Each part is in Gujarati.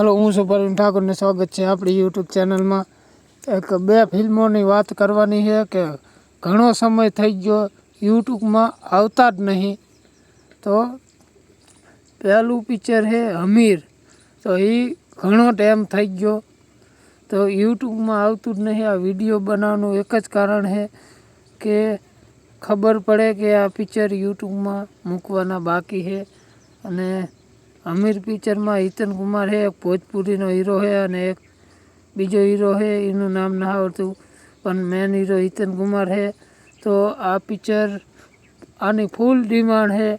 હેલો, હું છું પરવીન ઠાકોરને સ્વાગત છે આપણી યુટ્યુબ ચેનલમાં. એક બે ફિલ્મોની વાત કરવાની છે કે ઘણો સમય થઈ ગયો, યુટ્યુબમાં આવતા જ નહીં. તો પહેલું પિક્ચર છે હમીર. તો એ ઘણો ટાઈમ થઈ ગયો. તો યુટ્યુબમાં આવતું જ નહીં, આ વીડિયો બનાવવાનું એક જ કારણ છે કે ખબર પડે કે આ પિક્ચર યુટ્યુબમાં મૂકવાના બાકી છે. અને અમીર પિક્ચરમાં હિતન કુમાર છે એક ભોજપુરીનો હીરો છે અને એક બીજો હીરો છે એનું નામ ના આવડતું પણ મેન હીરો હિતન કુમાર છે તો આ પિક્ચર આની ફૂલ ડિમાન્ડ છે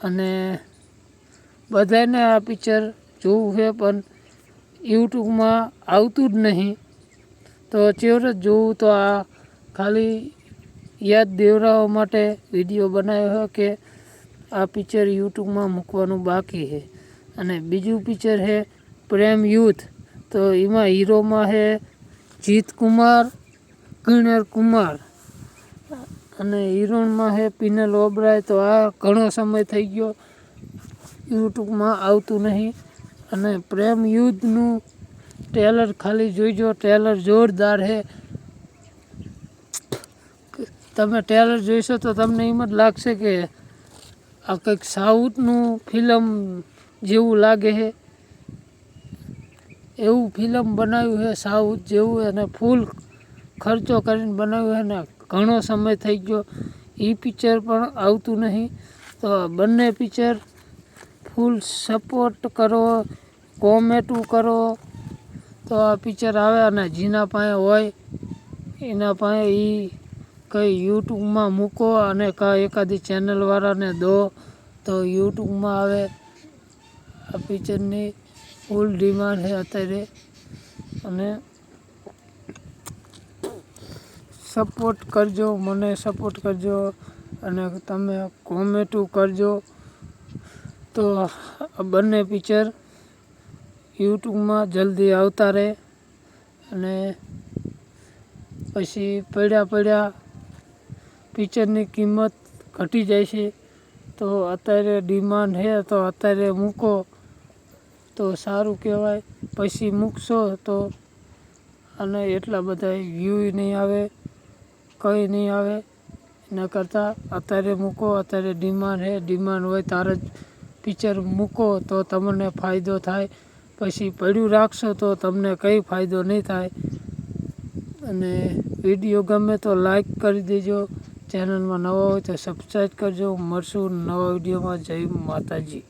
અને બધાને આ પિક્ચર જોવું છે પણ યુટ્યુબમાં આવતું જ નહીં. તો ચેવરે જોવું, તો આ ખાલી યાદ દેવરાવા માટે વીડિયો બનાવ્યો કે આ પિક્ચર યુટ્યુબમાં મૂકવાનું બાકી છે. અને બીજું પિક્ચર છે પ્રેમ યુથ. તો એમાં હીરોમાં છે જીત કુમાર કિણર કુમાર. અને હિરોઈનમાં છે પિનલ ઓબરાય. તો આ ઘણો સમય થઈ ગયો. યુટ્યુબમાં આવતું નહીં. અને પ્રેમ યુદ્ધનું ટ્રેલર ખાલી જોઈજો. ટ્રેલર જોરદાર છે. તમે ટ્રેલર જોઈશો તો તમને એમ જ લાગશે કે આ કંઈક સાઉથનું ફિલ્મ જેવું લાગે છે. એવું ફિલ્મ બનાવ્યું છે સાઉથ જેવું અને ફૂલ ખર્ચો કરીને બનાવ્યું છે ને ઘણો સમય થઈ ગયો. એ પિક્ચર પણ આવતું નહીં. તો બંને પિક્ચર ફૂલ સપોર્ટ કરો, કોમેટું કરો. તો આ પિક્ચર આવે અને જીના પાસે હોય, એના પાસે એ કંઈ યુટ્યુબમાં મૂકો અને કાં એકાદી ચેનલવાળાને દો, તો યુટ્યુબમાં આવે. આ પિક્ચરની ફૂલ ડિમાન્ડ છે અત્યારે. અને સપોર્ટ કરજો, મને સપોર્ટ કરજો અને તમે કોમેન્ટો કરજો. તો બંને પિક્ચર યુટ્યુબમાં જલ્દી આવતા રહે. અને પછી પડ્યા પડ્યા પિક્ચરની કિંમત ઘટી જાય છે. તો અત્યારે ડિમાન્ડ છે તો અત્યારે મૂકો. તો સારું કહેવાય. પછી મૂકશો તો અને એટલા બધા વ્યૂ નહીં આવે, કંઈ નહીં આવે. એના કરતાં અત્યારે મૂકો, અત્યારે ડિમાન્ડ છે ડિમાન્ડ હોય તારે જ પિક્ચર મૂકો તો તમને ફાયદો થાય. પછી પડ્યું રાખશો તો તમને કંઈ ફાયદો નહીં થાય. અને વીડિયો ગમે તો લાઈક કરી દેજો. ચેનલમાં નવા હોય તો સબસ્ક્રાઈબ કરજો. મળશું નવા વિડીયોમાં જય માતાજી.